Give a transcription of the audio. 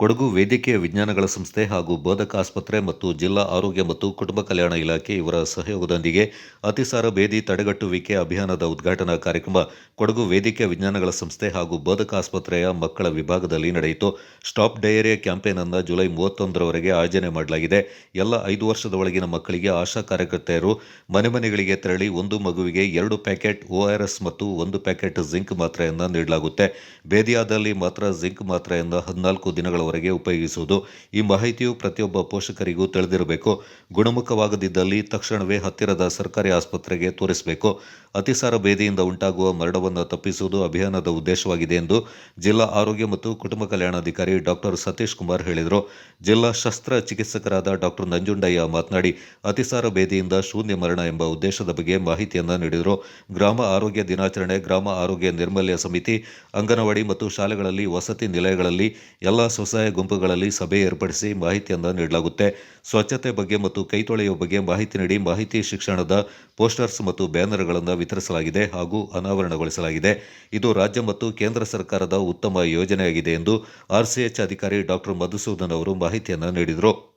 ಕೊಡಗು ವೈದ್ಯಕೀಯ ವಿಜ್ಞಾನಗಳ ಸಂಸ್ಥೆ ಹಾಗೂ ಬೋಧಕ ಆಸ್ಪತ್ರೆ ಮತ್ತು ಜಿಲ್ಲಾ ಆರೋಗ್ಯ ಮತ್ತು ಕುಟುಂಬ ಕಲ್ಯಾಣ ಇಲಾಖೆ ಇವರ ಸಹಯೋಗದೊಂದಿಗೆ ಅತಿಸಾರ ಬೇದಿ ತಡೆಗಟ್ಟುವಿಕೆ ಅಭಿಯಾನದ ಉದ್ಘಾಟನಾ ಕಾರ್ಯಕ್ರಮ ಕೊಡಗು ವೈದ್ಯಕೀಯ ವಿಜ್ಞಾನಗಳ ಸಂಸ್ಥೆ ಹಾಗೂ ಬೋಧಕ ಆಸ್ಪತ್ರೆಯ ಮಕ್ಕಳ ವಿಭಾಗದಲ್ಲಿ ನಡೆಯಿತು. ಸ್ಟಾಪ್ ಡಯೇರಿಯಾ ಕ್ಯಾಂಪೇನ್ ಅನ್ನು ಜುಲೈ ಮೂವತ್ತೊಂದರವರೆಗೆ ಆಯೋಜನೆ ಮಾಡಲಾಗಿದೆ. ಎಲ್ಲ ಐದು ವರ್ಷದ ಒಳಗಿನ ಮಕ್ಕಳಿಗೆ ಆಶಾ ಕಾರ್ಯಕರ್ತೆಯರು ಮನೆ ಮನೆಗಳಿಗೆ ತೆರಳಿ ಒಂದು ಮಗುವಿಗೆ ಎರಡು ಪ್ಯಾಕೆಟ್ ಓಆರ್ಎಸ್ ಮತ್ತು ಒಂದು ಪ್ಯಾಕೆಟ್ ಜಿಂಕ್ ಮಾತ್ರೆಯನ್ನು ನೀಡಲಾಗುತ್ತೆ. ಬೇದಿಯಾದಲ್ಲಿ ಮಾತ್ರ ಜಿಂಕ್ ಮಾತ್ರೆಯನ್ನು ಹದಿನಾಲ್ಕು ದಿನಗಳವರೆಗೆ ಉಪಯೋಗಿಸುವುದು. ಈ ಮಾಹಿತಿಯು ಪ್ರತಿಯೊಬ್ಬ ಪೋಷಕರಿಗೂ ತಿಳಿದಿರಬೇಕು. ಗುಣಮುಖವಾಗದಿದ್ದಲ್ಲಿ ತಕ್ಷಣವೇ ಹತ್ತಿರದ ಸರ್ಕಾರಿ ಆಸ್ಪತ್ರೆಗೆ ತೋರಿಸಬೇಕು. ಅತಿಸಾರ ಬೇದಿಯಿಂದ ಉಂಟಾಗುವ ಮರಣವನ್ನು ತಪ್ಪಿಸುವುದು ಅಭಿಯಾನದ ಉದ್ದೇಶವಾಗಿದೆ ಎಂದು ಜಿಲ್ಲಾ ಆರೋಗ್ಯ ಮತ್ತು ಕುಟುಂಬ ಕಲ್ಯಾಣಾಧಿಕಾರಿ ಡಾಕ್ಟರ್ ಸತೀಶ್ ಕುಮಾರ್ ಹೇಳಿದರು. ಜಿಲ್ಲಾ ಶಸ್ತ್ರ ಚಿಕಿತ್ಸಕರಾದ ಡಾಕ್ಟರ್ ನಂಜುಂಡಯ್ಯ ಮಾತನಾಡಿ, ಅತಿಸಾರ ಬೇದಿಯಿಂದ ಶೂನ್ಯ ಮರಣ ಎಂಬ ಉದ್ದೇಶದ ಬಗ್ಗೆ ಮಾಹಿತಿಯನ್ನು ನೀಡಿದರು. ಗ್ರಾಮ ಆರೋಗ್ಯ ದಿನಾಚರಣೆ, ಗ್ರಾಮ ಆರೋಗ್ಯ ನಿರ್ಮಲ್ಯ ಸಮಿತಿ, ಅಂಗನವಾಡಿ ಮತ್ತು ಶಾಲೆಗಳಲ್ಲಿ ವಸತಿ ನಿಲಯಗಳಲ್ಲಿ ಎಲ್ಲ ಸ್ವಸಹಾಯ ಗುಂಪುಗಳಲ್ಲಿ ಸಭೆ ಏರ್ಪಡಿಸಿ ಮಾಹಿತಿಯನ್ನು ನೀಡಲಾಗುತ್ತೆ. ಸ್ವಚ್ಛತೆ ಬಗ್ಗೆ ಮತ್ತು ಕೈ ತೊಳೆಯುವ ಬಗ್ಗೆ ಮಾಹಿತಿ ನೀಡಿ ಮಾಹಿತಿ ಶಿಕ್ಷಣದ ಪೋಸ್ಟರ್ಸ್ ಮತ್ತು ಬ್ಯಾನರ್ಗಳನ್ನು ವಿತರಿಸಲಾಗಿದೆ ಹಾಗೂ ಅನಾವರಣಗೊಳಿಸಲಾಗಿದೆ. ಇದು ರಾಜ್ಯ ಮತ್ತು ಕೇಂದ್ರ ಸರ್ಕಾರದ ಉತ್ತಮ ಯೋಜನೆಯಾಗಿದೆ ಎಂದು ಆರ್ಸಿಎಚ್ ಅಧಿಕಾರಿ ಡಾಕ್ಟರ್ ಮಧುಸೂದನ್ ಅವರು ಮಾಹಿತಿಯನ್ನು ನೀಡಿದರು.